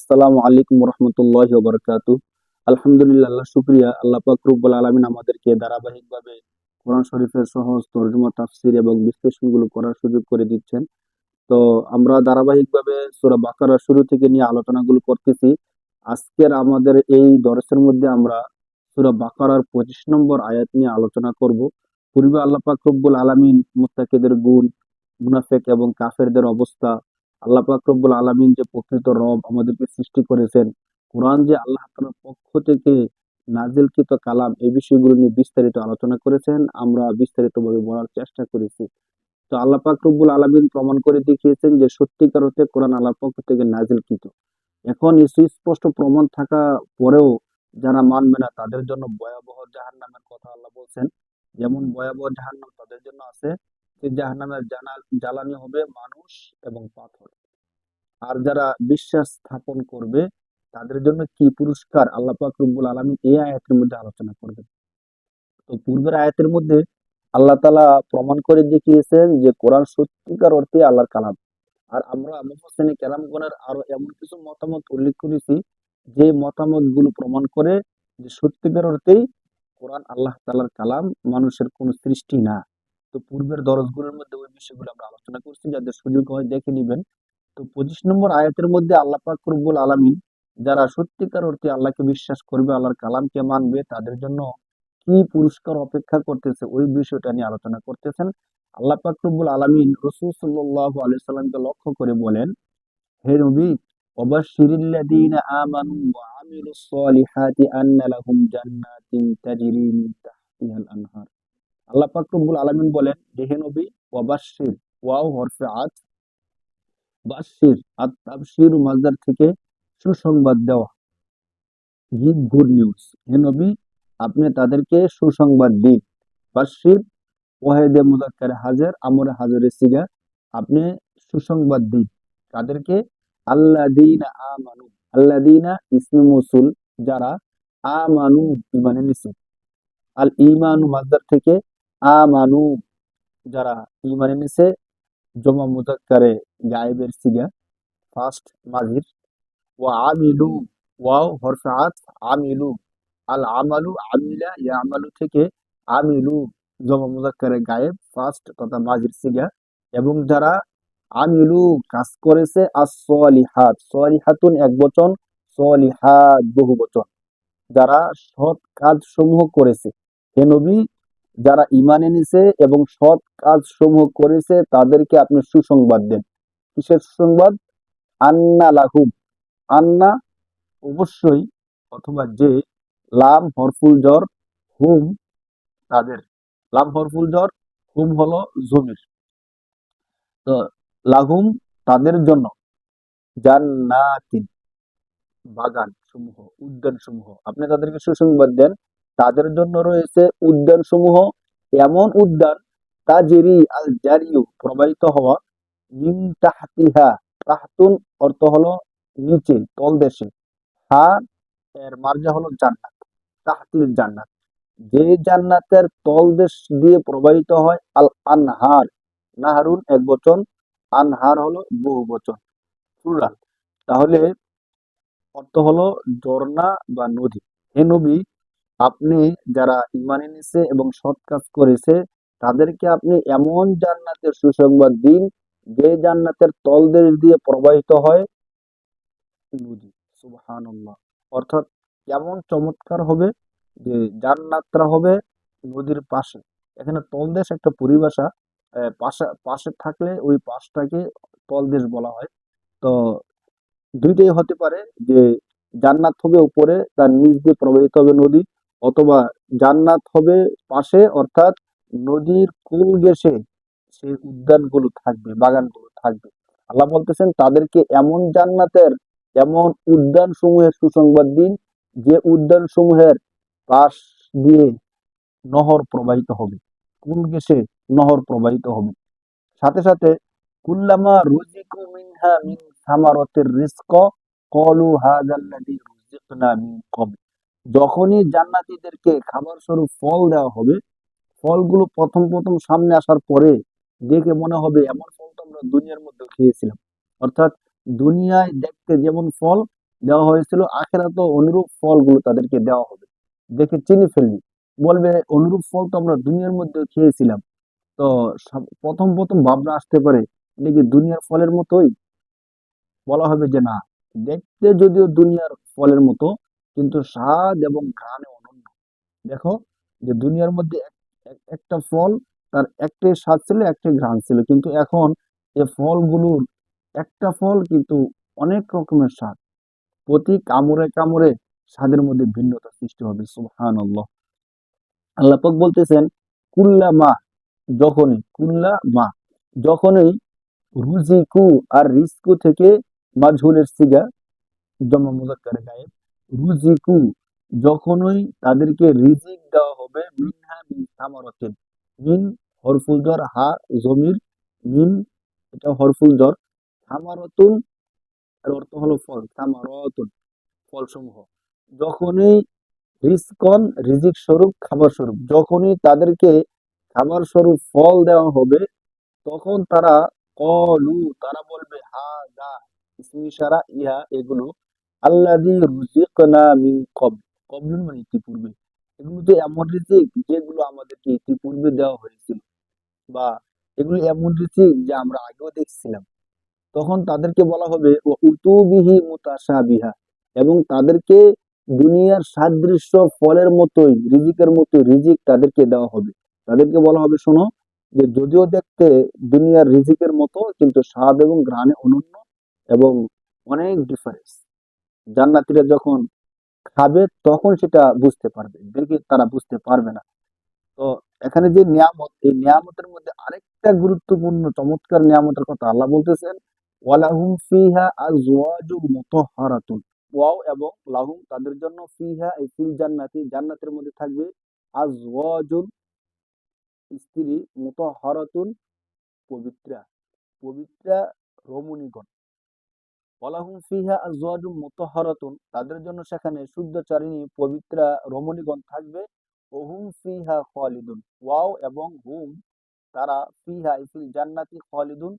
আসসালামু আলাইকুম রহমতুল্লাহ বরকাত আলহামদুলিল্লাহ শুক্রিয়া। আল্লাহ পাক রব্বুল আলমিন আমাদেরকে ধারাবাহিকভাবে কোরআন শরীফের সহজ তর্জমা, তাফসির এবং বিশ্লেষণগুলো করার সুযোগ করে দিচ্ছেন। তো আমরা ধারাবাহিকভাবে সূরা বাকারা শুরু থেকে নিয়ে আলোচনাগুলো করতেছি। আজকের আমাদের এই দরসের মধ্যে আমরা সূরা বাকারার পঁচিশ নম্বর আয়াত নিয়ে আলোচনা করব। পূর্বে আল্লাহ পাক রব্বুল আলমিন মুত্তাকিদের গুণ, মুনাফেক এবং কাফেরদের অবস্থা আল্লাহ পাক রব্বুল আলামিন যে প্রকৃত রব আমাদেরকে সৃষ্টি করেছেন, কোরআন যে আল্লাহ তাআলার পক্ষ থেকে নাজিলকৃত কালাম, এই বিষয়গুলো নিয়ে বিস্তারিত আলোচনা করেছেন, আমরা বিস্তারিতভাবে বলার চেষ্টা করেছি। তো আল্লাহ রব্বুল আলামিন প্রমাণ করে দেখিয়েছেন যে সত্যিকার অর্থে কোরআন আল্লাহর পক্ষ থেকে নাজিলকৃত। এখন এই সুস্পষ্ট প্রমাণ থাকা পরেও যারা মানবে না, তাদের জন্য ভয়াবহ জাহান্নামের কথা আল্লাহ বলছেন। যেমন ভয়াবহ জাহান্নাম তাদের জন্য আছে জাহান্নামের জ্বালানি হবে মানুষ এবং পাথর। আর যারা বিশ্বাস স্থাপন করবে, তাদের জন্য কি পুরস্কার? আল্লাহ পাক রব্বুল আলামিন এই আয়াতের মধ্যে আলোচনা করবেন। তো পূর্বের আয়াতের মধ্যে আল্লাহ তালা প্রমাণ করে দেখিয়েছেন যে কোরআন সত্যিকার অর্থে আল্লাহর কালাম। আর আমরা মুফাসসিরিনে কেরামগণের আরও এমন কিছু মতামত উল্লেখ করেছি, যে মতামতগুলো প্রমাণ করে যে সত্যিকার অর্থেই কোরআন আল্লাহ তালার কালাম মানুষের কোনো সৃষ্টি না। তো পূর্বের দরজগুলোর মধ্যে ওই বিষয়গুলো আমরা আলোচনা করছি, যাদের সুযোগ হয় দেখে নিবেন। তো পঁচিশ নম্বর আয়াতের মধ্যে আল্লাহ পাক রব্বুল আলামিন যারা সত্যিকার অর্থে আল্লাহকে বিশ্বাস করবে, আল্লাহর কালামকে মানবে, তাদের জন্য কি পুরস্কার অপেক্ষা করতেছে ওই বিষয়টা নিয়ে আলোচনা করতেছেন। আল্লাহ পাক রব্বুল রাসূল সাল্লাল্লাহু আলাইহি সাল্লামকে লক্ষ্য করে বলেন, হে নবী আমিলুস সলিহাতি আন্না লাহুম জান্নাতিন তাজরি মিন তাহতিহাল আনহার। আল্লাহ রব্বুল আলামিন বলেন যে হে নবী, ওয়াবাশশির, ওয়াও হরফে আত আর তাবশির মাজদার থেকে সুসংবাদ দেওয়া। গিভ গুড নিউজ হে নবী, আপনি তাদেরকে সুসংবাদ দিন। বাশির ওয়াহেদে মুজাক্কার হাজার, আমরে হাজারের সিগা, আপনি সুসংবাদ দিন। তাদেরকে আল্লাযীনা আমানু, আল্লাযীনা ইসমে মৌসুল যারা আমানু, ইমানে নিছে। আল ঈমানু মাজদার থেকে আমানু যারা ইমানে নিছে জমা মুজাক্কারে গায়েবের সিগা ফার্স্ট মাজির ওয়া আমিলু ওয়াও হরফে আত আমিলু আল আমালু আমিলা ইয়ামালু থেকে আমিলু জমা মুজাক্কারে গায়েব ফার্স্ট তথা মাজির সিগা এবং যারা আমিলু কাজ করেছে আর সলিহাত সলিহাতুন এক বচন সলিহাত বহু বচন যারা সৎ কাজ সমূহ করেছে হে নবী যারা ইমান এনেছে এবং সৎ কাজ সমূহ করেছে, তাদেরকে আপনি সুসংবাদ দেন। কিসের সুসংবাদ? আন্না লাহুম। আন্না অবশ্যই অথবা যে লাম হরফুল জ্বর, হুম তাদের। লাম হরফুল জ্বর, হুম হলো জমির। তো লাহুম তাদের জন্য। জান্নাতিন। বাগান সমূহ উদ্যান সমূহ আপনি তাদেরকে সুসংবাদ দেন। তাদের জন্য রয়েছে উদ্যান সমূহ এমন উদ্যান, তাজেরি আল জারিউ প্রবাহিত হওয়া, মিন তাহতিহা, তাহতুন অর্থ হলো নিচে, তলদেশে। হা, এর মার্জা হলো জান্নাত, তাহতিল জান্নাত। যে জান্নাতের তলদেশ দিয়ে প্রবাহিত হয় আল আনহার নাহারুন এক বচন, আনহার হলো বহু বচন। প্লুরাল তাহলে অর্থ হলো ঝর্ণা বা নদী। হে নবী আপনি যারা ইমান এনেছে এবং সৎ কাজ করেছে, তাদেরকে আপনি এমন জান্নাতের সুসংবাদ দিন, যে জান্নাতের তলদেশ দিয়ে প্রবাহিত হয়। নদী অর্থাৎ কেমন চমৎকার হবে যে জান্নাতটা হবে নদীর পাশে। এখানে তলদেশ একটা পরিভাষা পাশে পাশে থাকলে ওই পাশটাকে তলদেশ বলা হয়। তো দুইটাই হতে পারে যে জান্নাত হবে উপরে, তার নিচ দিয়ে প্রবাহিত হবে নদী। অথবা জান্নাত হবে পাশে, অর্থাৎ নদীর কুল ঘেঁষে সেই উদ্যানগুলো থাকবে, বাগানগুলো থাকবে। আল্লাহ বলতেছেন, তাদেরকে এমন জান্নাতের, এমন উদ্যান সমূহের সুসংবাদ দিন, যে উদ্যান সমূহের পাশ দিয়ে নহর প্রবাহিত হবে, কুল ঘেঁষে নহর প্রবাহিত হবে। সাথে সাথে, কুল্লামা রুজিকু মিনহা মিন সামারাতির রিজক, ক্বালু হাযাল্লাযী রুজিকনা মিন ক্বাবল। যখনই জান্নাতিদেরকে খাবার স্বরূপ ফল দেওয়া হবে, ফলগুলো প্রথম প্রথম সামনে আসার পরে দেখে মনে হবে এমন ফল তো আমরা দুনিয়ার মধ্যে খেয়েছিলাম। অর্থাৎ দুনিয়ায় দেখতে যেমন ফল দেওয়া হয়েছিল আখেরা তো অনুরূপ ফলগুলো তাদেরকে দেওয়া হবে। দেখে চিনি ফেলবি। বলবে, অনুরূপ ফল তো আমরা দুনিয়ার মধ্যে খেয়েছিলাম। তো প্রথম প্রথম ভাবনা আসতে পারে, এটা কি দুনিয়ার ফলের মতোই? বলা হবে যে না, দেখতে যদিও দুনিয়ার ফলের মতো কিন্তু স্বাদ এবং ঘ্রাণে অনন্য। দেখো যে দুনিয়ার মধ্যে এক- এক- একটা ফল, তার একটাই স্বাদ ছিল, একটাই ঘ্রাণ ছিল। কিন্তু এখন এই ফলগুলোর একটা ফল কিন্তু অনেক রকমের স্বাদ। প্রতি কামড়ে কামড়ে স্বাদের মধ্যে ভিন্নতা সৃষ্টি হবে, সুবহানাল্লাহ। আল্লাহ পাক বলতেছেন, কুল্লা মা যখনই, কুল্লা মা যখনই রুজিকু আর রিস্কু থেকে মাজহুলের সিগা জমা মুজাক্কারে গায়েব রুজিকু যখনই তাদেরকে রিজিক দেওয়া হবে, মিনহা মিন সামারাতিন, মিন হরফুল জর হা জমির, মিন এটা হরফুল জর সামারাতুন এর অর্থ হলো ফল, সামারাতুন, ফলসমূহ। যখনই রিস্কন রিজিক স্বরূপ, খাবার স্বরূপ, যখনই তাদেরকে খাবার স্বরূপ ফল দেওয়া হবে, তখন তারা কলু, তারা বলবে হা গা ইসমি ইশারা, ইহা, এগুলো রুজিকনা মিন মানে ইতিপূর্বে। এগুলো তো এমন রিজিক যেগুলো আমাদেরকে ইতিপূর্বে দেওয়া হয়েছিল। বা এগুলো এমন রিজিক আমরা আগেও দেখছিলাম। তখন তাদেরকে বলা হবে ও উতুবিহি মুতাশাবিহা। এবং তাদেরকে দুনিয়ার সাদৃশ্য ফলের মতোই, রিজিকের মতো রিজিক তাদেরকে দেওয়া হবে। তাদেরকে বলা হবে, শোনো, যে যদিও দেখতে দুনিয়ার রিজিকের মতো, কিন্তু স্বাদ এবং ঘ্রাণে অনন্য এবং অনেক ডিফারেন্স জান্নাতীরা যখন খাবে, তখন সেটা বুঝতে পারবে। দেখে তারা বুঝতে পারবে না। তো এখানে যে নিয়ামত, এই নিয়ামতের মধ্যে আরেকটা গুরুত্বপূর্ণ, চমৎকার নিয়ামতের কথা আল্লাহ বলতেছেন, ওয়ালাহুম ফিহা আজওয়াজুম মুতাহহারাতুন ওয়াও এবং লাহুম তাদের জন্য ফিহা, এই ফিল জান্নাতি, জান্নাতের মধ্যে থাকবে আজওয়াজুন স্ত্রী মুতাহহারাতুন পবিত্রা পবিত্রা রমণীগণ। তাদের জন্য সেখানে শুদ্ধচারিণী পবিত্রা রমণীগণ থাকবে। ওহুম ফিহা খালিদুন, ওয়াও এবং হুম, তারা ফিহা ফিল জান্নাতি খালিদুন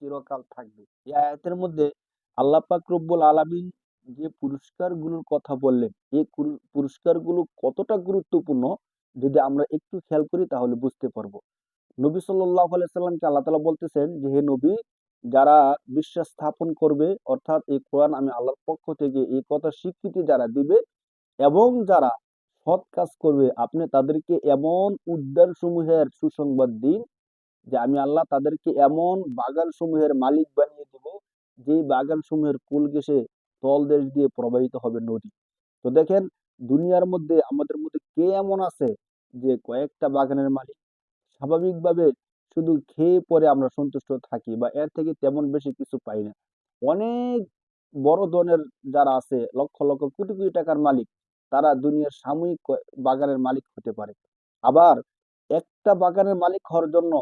চিরকাল থাকবে। এই আয়াতের মধ্যে আল্লাহ পাক রব্বুল আলামিন যে পুরস্কারগুলোর কথা বললেন, এই কুরু- পুরস্কারগুলো কতটা গুরুত্বপূর্ণ যদি আমরা একটু খেয়াল করি তাহলে বুঝতে পারব। নবী সাল্লাল্লাহু আলাইহি সাল্লামকে আল্লাহ তাআলা বলতেছেন যে, হে নবী যারা বিশ্বাস স্থাপন করবে, অর্থাৎ এই কোরআন আমি আল্লাহর পক্ষ থেকে এই কথা স্বীকৃতি যারা দিবে এবং যারা সৎ কাজ করবে, আপনি তাদেরকে এমন উদ্যান সমূহের সুসংবাদ দিন যে আমি আল্লাহ তাদেরকে এমন বাগান সমূহের মালিক বানিয়ে দেব যে বাগান সমূহের কুল ঘেঁষে তলদেশ দিয়ে প্রবাহিত হবে নদী। তো দেখেন, দুনিয়ার মধ্যে আমাদের মধ্যে কে এমন আছে যে কয়েকটা বাগানের মালিক? স্বাভাবিকভাবে শুধু খেয়ে পরে আমরা সন্তুষ্ট থাকি বা এর থেকে তেমন বেশি কিছু পাই না। অনেক বড় ধরনের যারা আছে, লক্ষ লক্ষ কোটি কোটি টাকার মালিক, তারা দুনিয়ার সাময়িক বাগানের মালিক হতে পারে। আবার একটা বাগানের মালিক হওয়ার জন্য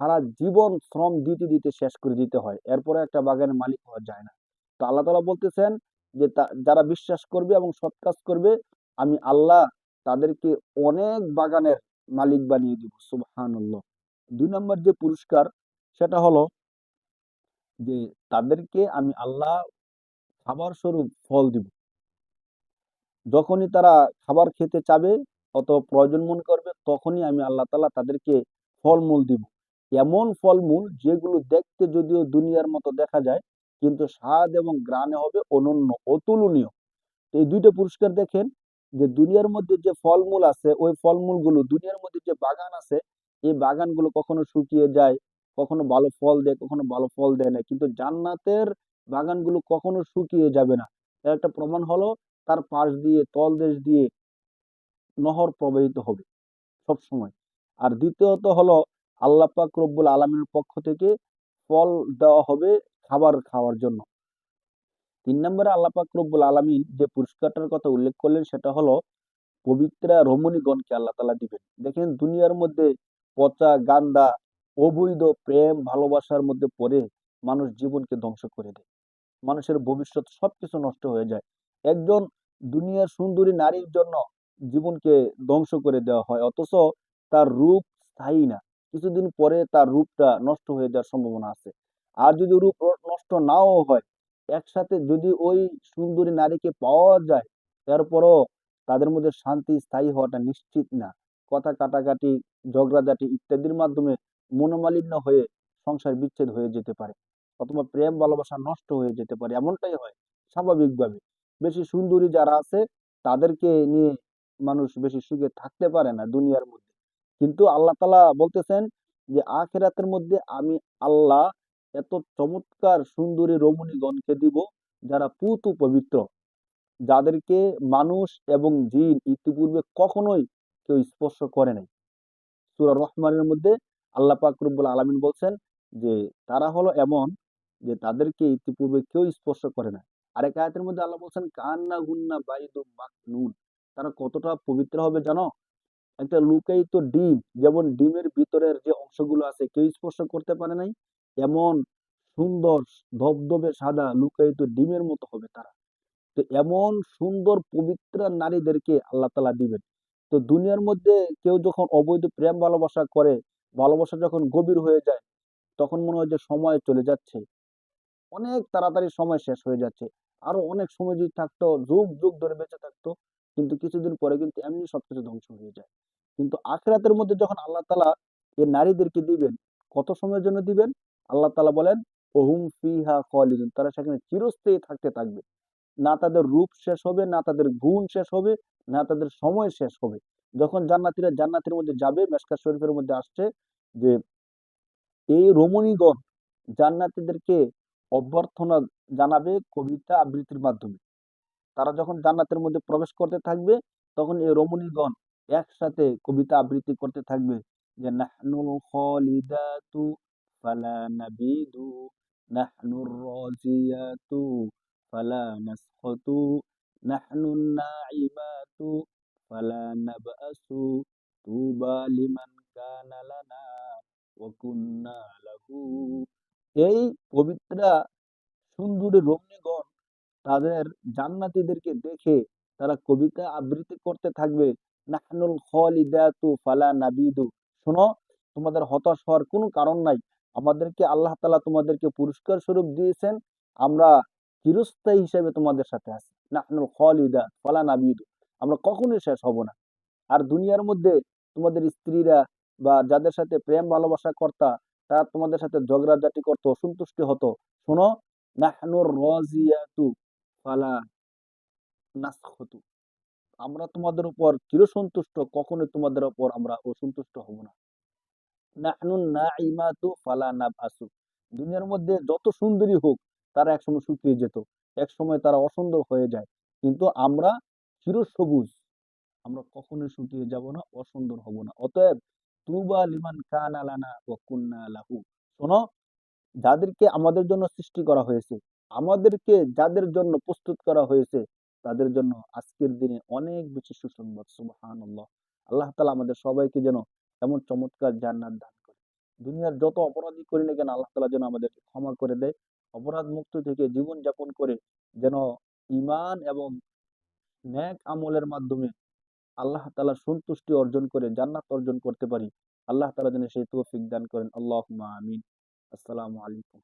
সারা জীবন শ্রম দিতে দিতে শেষ করে দিতে হয়। এরপরে একটা বাগানের মালিক হওয়া যায় না। তো আল্লাহ তাআলা বলতেছেন যে যারা বিশ্বাস করবে এবং সৎ কাজ করবে, আমি আল্লাহ তাদেরকে অনেক বাগানের মালিক বানিয়ে দিব। সুবহানাল্লাহ। দুই নম্বর যে পুরস্কার, সেটা হলো যে তাদেরকে আমি আল্লাহ খাবার স্বরূপ ফল দিব। যখনই তারা খাবার খেতে চাবে অত প্রয়োজন মনে করবে, তখনই আমি আল্লাহ তাআলা তাদেরকে ফলমূল দিব। এমন ফলমূল যেগুলো দেখতে যদিও দুনিয়ার মতো দেখা যায়, কিন্তু স্বাদ এবং গ্রানে হবে অনন্য, অতুলনীয়। এই দুইটা পুরস্কার দেখেন যে দুনিয়ার মধ্যে যে ফলমূল আছে, ওই ফলমূলগুলো দুনিয়ার মধ্যে যে বাগান আছে এই বাগানগুলো কখনো শুকিয়ে যায়, কখনো ভালো ফল দেয়, কখনো ভালো ফল দেয় না। কিন্তু জান্নাতের বাগানগুলো কখনো শুকিয়ে যাবে না। এর একটা প্রমাণ হলো তার পাশ দিয়ে, তলদেশ দিয়ে নহর প্রবাহিত হবে সব সময় আর দ্বিতীয়ত হলো আল্লাহ পাক রব্বুল আলমীর পক্ষ থেকে ফল দেওয়া হবে খাবার খাওয়ার জন্য। তিন নম্বরে আল্লাহ পাক রব্বুল আলমিন যে পুরস্কারটার কথা উল্লেখ করলেন সেটা হলো পবিত্রা রমণীগণকে আল্লাহ তালা দিবেন। দেখেন দুনিয়ার মধ্যে পচা, গান্দা, অবৈধ প্রেম, ভালোবাসার মধ্যে পড়ে মানুষ জীবনকে ধ্বংস করে দেয়। মানুষের ভবিষ্যৎ সবকিছু নষ্ট হয়ে যায়। একজন দুনিয়ার সুন্দরী নারীর জন্য জীবনকে ধ্বংস করে দেওয়া হয়, অথচ তার রূপ স্থায়ী না। কিছুদিন পরে তার রূপটা নষ্ট হয়ে যাওয়ার সম্ভাবনা আছে। আর যদি রূপ নষ্ট নাও হয়, একসাথে যদি ওই সুন্দরী নারীকে পাওয়া যায়, এরপরও তাদের মধ্যে শান্তি স্থায়ী হওয়াটা নিশ্চিত না। কথা কাটাকাটি, ঝগড়াঝাটি ইত্যাদির মাধ্যমে মনোমালিন্য হয়ে সংসার বিচ্ছেদ হয়ে যেতে পারে অথবা প্রেম, ভালোবাসা নষ্ট হয়ে যেতে পারে। এমনটাই হয় স্বাভাবিকভাবে। বেশি সুন্দরী যারা আছে, তাদেরকে নিয়ে মানুষ বেশি সুখে থাকতে পারে না দুনিয়ার মধ্যে। কিন্তু আল্লাহ তালা বলতেছেন যে, আখেরাতের মধ্যে আমি আল্লাহ এত চমৎকার সুন্দরী রমণীগণকে দিব যারা পুতু পবিত্র। যাদেরকে মানুষ এবং জিন ইতিপূর্বে কখনোই কেউ স্পর্শ করে নাই। সূরা রহমানের মধ্যে আল্লাহ পাক রব্বুল আলামিন বলছেন যে, তারা হলো এমন যে, তাদেরকে ইতিপূর্বে কেউ স্পর্শ করে না আরেক আয়াতের মধ্যে আল্লাহ বলছেন, কান্না গুন্না বাইদু মাকনুন। তারা কতটা পবিত্র হবে জানো? একটা লুকায়িত ডিম, যেমন ডিমের ভিতরের যে অংশগুলো আছে, কেউ স্পর্শ করতে পারে নাই। এমন সুন্দর ধবধবে সাদা লুকায়িত ডিমের মতো হবে তারা। তো এমন সুন্দর পবিত্র নারীদেরকে আল্লাহ তালা দিবেন। তো দুনিয়ার মধ্যে কেউ যখন অবৈধ প্রেম ভালোবাসা করে, ভালোবাসা যখন গভীর হয়ে যায়, তখন মনে হয় যে সময় চলে যাচ্ছে। অনেক তাড়াতাড়ি সময় শেষ হয়ে যাচ্ছে। আরও অনেক সময় যদি থাকতো, যুগ যুগ ধরে বেঁচে থাকতো, কিন্তু কিছুদিন পরে কিন্তু এমনি সবকিছু ধ্বংস হয়ে যায়। কিন্তু আখরাতের মধ্যে যখন আল্লাহ তালা এই নারীদেরকে দিবেন, কত সময়ের জন্য দিবেন? আল্লাহ তালা বলেন, ওহুম ফিহা খালিদুন তারা সেখানে চিরস্থায়ী থাকতে থাকবে। না তাদের রূপ শেষ হবে, না তাদের গুণ শেষ হবে, না তাদের সময় শেষ হবে। যখন জান্নাতীরা জান্নাতের মধ্যে যাবে মেসকা শরীফের মধ্যে আসছে যে, এই রমণীগণ জান্নাতীদেরকে অভ্যর্থনা জানাবে কবিতা আবৃত্তির মাধ্যমে। তারা যখন জান্নাতের মধ্যে প্রবেশ করতে থাকবে, তখন এই রমণীগণ একসাথে কবিতা আবৃত্তি করতে থাকবে যে নাহনুল খালিদাতু এই পবিত্রা সুন্দরী রমণীগণ তাদের জান্নাতীদেরকে দেখে তারা কবিতা আবৃত্তি করতে থাকবে। নাহনুল খালিদাতু ফালা নাবিদু। শোনো, তোমাদের হতাশ হওয়ার কোনো কারণ নাই। আমাদেরকে আল্লাহ তালা তোমাদেরকে পুরস্কার স্বরূপ দিয়েছেন। আমরা চিরস্থায়ী হিসেবে তোমাদের সাথে আছি। আমরা কখনোই শেষ হব না। আর দুনিয়ার মধ্যে তোমাদের স্ত্রীরা বা যাদের সাথে প্রেম, ভালোবাসা কর্তা, তারা তোমাদের সাথে ঝগড়াঝাটি করতো, অসন্তুষ্টি হতো। শোনো নাহনুর আমরা তোমাদের উপর চিরসন্তুষ্ট কখনো তোমাদের উপর আমরা অসন্তুষ্ট হব না। নাহনুন নাইমাতু ফালা নাবআসু। দুনিয়ার মধ্যে যত সুন্দরী হোক তারা একসময় শুকিয়ে যেত, একসময় তারা অসুন্দর হয়ে যায়। কিন্তু আমরা চিরসবুজ, আমরা কখনোই শুকিয়ে যাব না, অসুন্দর হব না। অতএব তুবা লিমান কানা লানা ওয়া কুন্না লাহু। শোনো, যাদেরকে আমাদের জন্য সৃষ্টি করা হয়েছে, আমাদেরকে যাদের জন্য প্রস্তুত করা হয়েছে, তাদের জন্য আজকের দিনে অনেক বেশি সুসংবাদ। সুবহানাল্লাহ। আল্লাহ তাআলা আমাদের সবাইকে যেন এমন চমৎকার জান্নাত দান করে। দুনিয়ার যত অপরাধী করি না কেন, আল্লাহ তালা যেন আমাদেরকে ক্ষমা করে দেয়। অপরাধ মুক্ত থেকে জীবন যাপন করে যেন ইমান এবং ন্যাক আমলের মাধ্যমে আল্লাহ তালা সন্তুষ্টি অর্জন করে, জান্নাত অর্জন করতে পারি। আল্লাহ তালা যেন সেই তৌফিক দান করেন। আল্লাহ আমিন। আসসালামু আলাইকুম।